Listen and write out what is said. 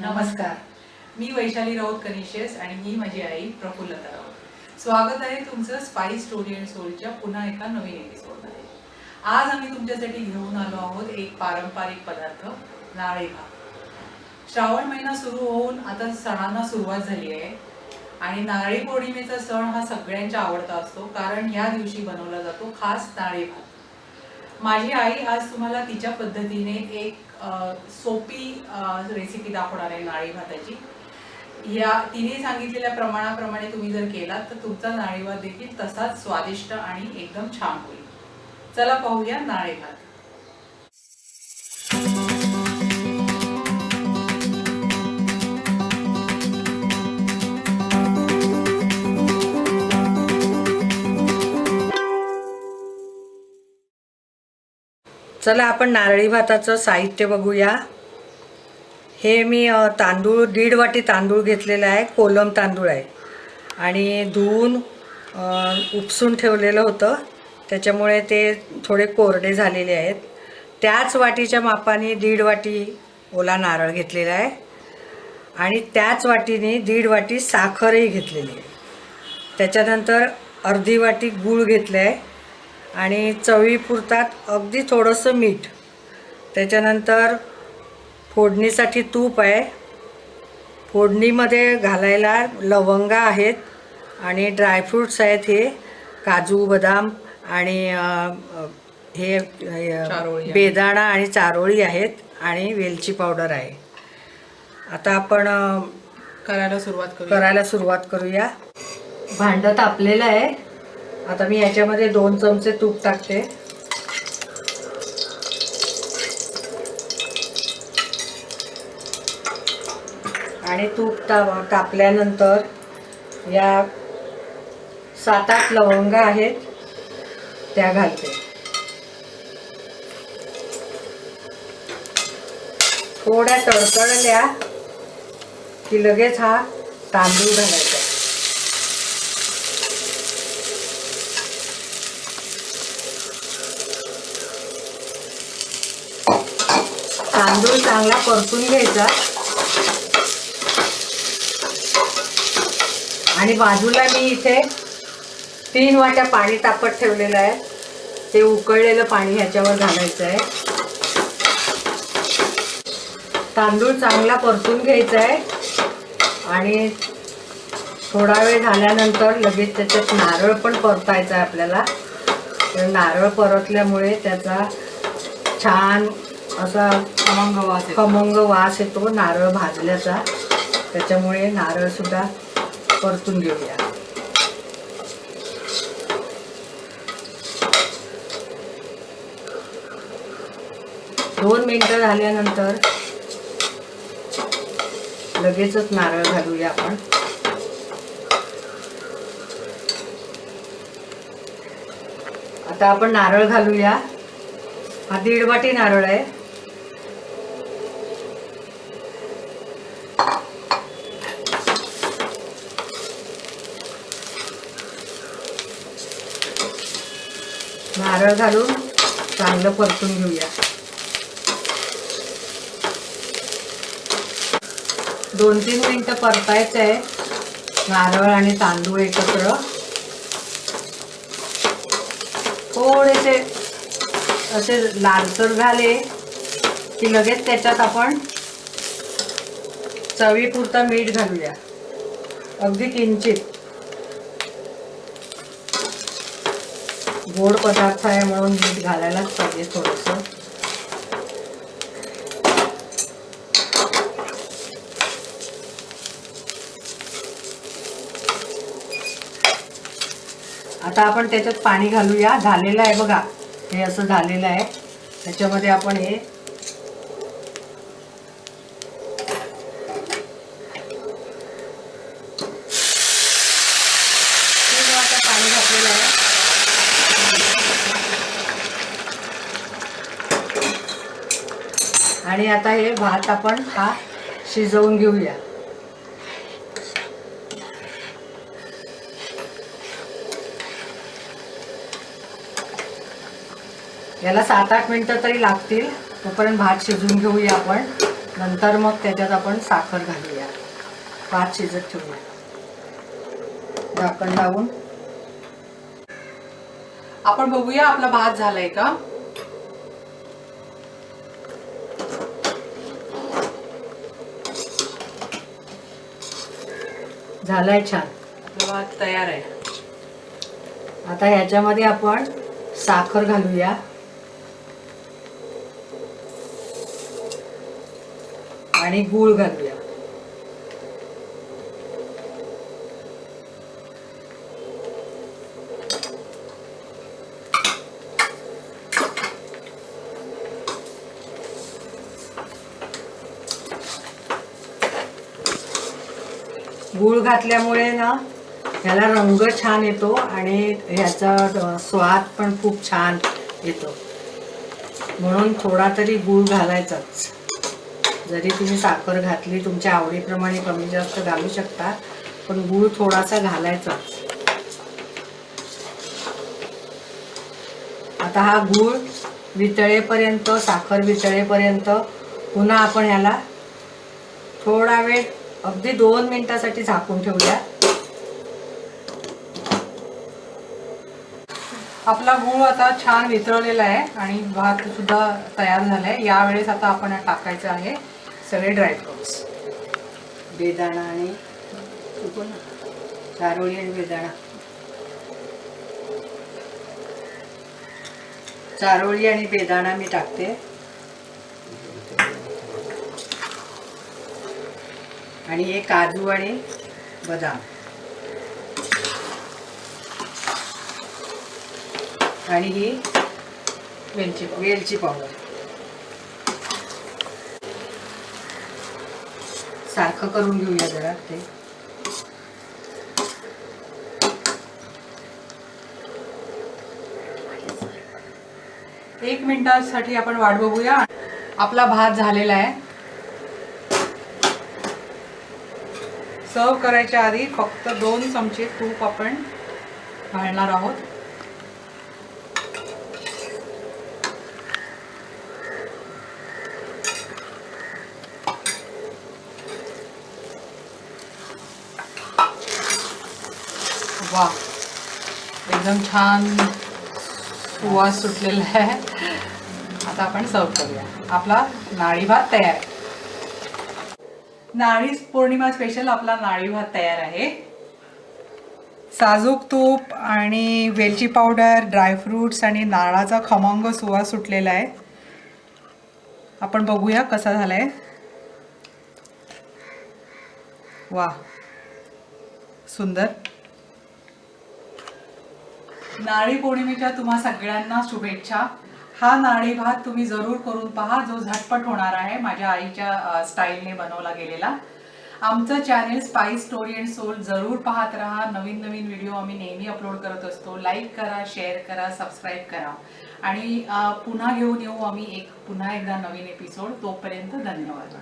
नमस्कार. मी वैशाली राऊत कनिशेस आणि मी माझी आई प्रफुल्लता राऊत. स्वागत आहे तुमचं स्पाइस स्टोरी अँड सोलच्या पुन्हा एका नवीन एपिसोडमध्ये आज आम्ही तुमच्यासाठी घेऊन आलो आहोत एक पारंपरिक पदार्थ नाळे भात. श्रावण महिना सुरू होऊन आता सणांना सुरुवात झाली आहे आणि नारळी पौर्णिमेचा सण हा सगळ्यांच्या आवडता असतो कारण या दिवशी बनवला जातो खास नारळी भात. माझी आई आज तुम्हाला तिच्या पद्धतीने एक अ, सोपी रेसिपी दाखवणार आहे नाळी भाताची. या तिने सांगितलेल्या प्रमाणाप्रमाणे तुम्ही जर केलात तर तुमचा नाळी भात देखील तसाच स्वादिष्ट आणि एकदम छान होईल. चला पाहूया नाळे भात. चला आपण नारळी भाताचं साहित्य बघूया. हे मी तांदूळ दीड वाटी तांदूळ घेतलेला आहे कोलम तांदूळ आहे. आणि धुवून उपसून ठेवलेलं होतं. त्याच्यामुळे ते थोडे कोरडे झालेले आहेत. त्याच वाटीच्या मापाने दीड वाटी ओला नारळ घेतलेला आहे. आणि त्याच वाटीने दीड वाटी साखरही घेतलेली आहे. त्याच्यानंतर अर्धी वाटी गूळ घेतलं आहे आणि चवीपुरतात अगदी थोडंसं मीठ. त्याच्यानंतर फोडणीसाठी तूप आहे. फोडणीमध्ये घालायला लवंगा आहेत आणि ड्रायफ्रूट्स आहेत हे काजू बदाम आणि हे. बेदाणा आणि चारोळी आहेत आणि वेलची पावडर आहे. आता आपण करायला सुरुवात करूया. करायला सुरुवात करूया. भांडं तापलेलं आहे. आता मी याच्यामध्ये दोन चमचे तूप टाकते. आणि तूप ता तापल्यानंतर या सात आठ लवंगा आहेत त्या घालते. थोड्या तडतडल्या की लगेच हा तांदूळ घालायचा. तांदूळ चांगला परतून घ्यायचा. आणि बाजूला मी इथे तीन वाट्या पाणी तापत ठेवलेलं आहे. ते उकळलेलं पाणी ह्याच्यावर घालायचं आहे. तांदूळ चांगला परतून घ्यायचा आहे. आणि थोडा वेळ झाल्यानंतर लगेच त्याच्यात नारळ पण परतायचा आहे आपल्याला. तर नारळ परतल्यामुळे त्याचा छान असा खमंग वास येतो. खमंग वास येतो नारळ भाजल्याचा. त्याच्यामुळे नारळ सुद्धा परतून घेऊया. दोन मिनिटं झाल्यानंतर लगेचच नारळ घालूया आपण. आता आपण नारळ घालूया. हा दीड वाटी नारळ आहे. नारळ घालून चांगलं परतून घेऊया. दोन तीन मिनटं परतायचं आहे. नारळ आणि तांदूळ एकत्र. थोडेसे असे लालसर झाले की लगेच त्याच्यात आपण चवीपुरता मीठ घालूया. अगदी किंचित. गोड पदार्थ आहे म्हणून मीठ घालायलाच पाहिजे थोडंसं. आता आपण त्याच्यात पाणी घालूया. झालेलं आहे बघा. हे असं झालेलं आहे. त्याच्यामध्ये आपण हे तीन वाट्या पाणी घातलेलं आहे आणि आता हे भात आपण हा शिजवून घेऊया. याला सात आठ मिनटं तरी लागतील. तोपर्यंत भात शिजवून घेऊया आपण. नंतर मग त्याच्यात आपण साखर घालूया. भात शिजत ठेवूया. झाकण लावून. आपण बघूया आपला भात झालाय का? झालाय छान. भात तयार आहे. आता ह्याच्यामध्ये आपण साखर घालूया. आणि गूळ घालूया. गूळ घातल्यामुळे ना ह्याला रंग छान येतो आणि ह्याचा स्वाद पण खूप छान येतो. म्हणून थोडा तरी गूळ घालायचाच. जरी तुम्ही साखर घातली तुमच्या आवडीप्रमाणे कमी जास्त घालू शकता पण गूळ थोडासा घालायचाच. आता हा गूळ वितळेपर्यंत साखर वितळेपर्यंत पुन्हा आपण ह्याला थोडा वेळ अगदी दोन मिनिटासाठी झाकून ठेवूया. आपला गूळ आता छान वितळलेला आहे आणि भात सुद्धा तयार झालाय. यावेळेस आता आपण टाकायचं आहे सगळे ड्रायफ्रुट्स बेदाणा आणि चारोळी आणि बेदाणा. चारोळी आणि बेदाणा मी टाकते. आणि हे काजू आणि बदाम. आणि ही वेलची. वेलची पावडर. सारखं करून घेऊया जरा ते. एक मिनिटासाठी आपण वाट बघूया. आपला भात झालेला आहे. सर्व करायच्या आधी फक्त दोन चमचे तूप आपण घालणार आहोत. वा एकदम छान सुवास सुटलेला आहे. आता आपण सर्व करूया. आपला नाळी भात तयार आहे. नाळी पौर्णिमा स्पेशल आपला नाळी भात तयार आहे. साजूक तूप आणि वेलची पावडर ड्रायफ्रुट्स आणि नारळाचा खमंग सुवास सुटलेला आहे. आपण बघूया कसा झालाय. वा सुंदर. नारळी पौर्णिमेच्या तुम्हा सगळ्यांना शुभेच्छा. हा नारळी भात तुम्ही जरूर करून पहा जो झटपट होणार आहे माझ्या आईच्या स्टाईलने बनवला गेलेला. आमचं channel spice story and soul जरूर पाहत राहा. नवीन नवीन व्हिडिओ आम्ही नेहमी अपलोड करत असतो. लाईक करा शेअर करा सबस्क्राईब करा. आणि पुन्हा घेऊन येऊ आम्ही एक पुन्हा एकदा नवीन एपिसोड तोपर्यंत धन्यवाद.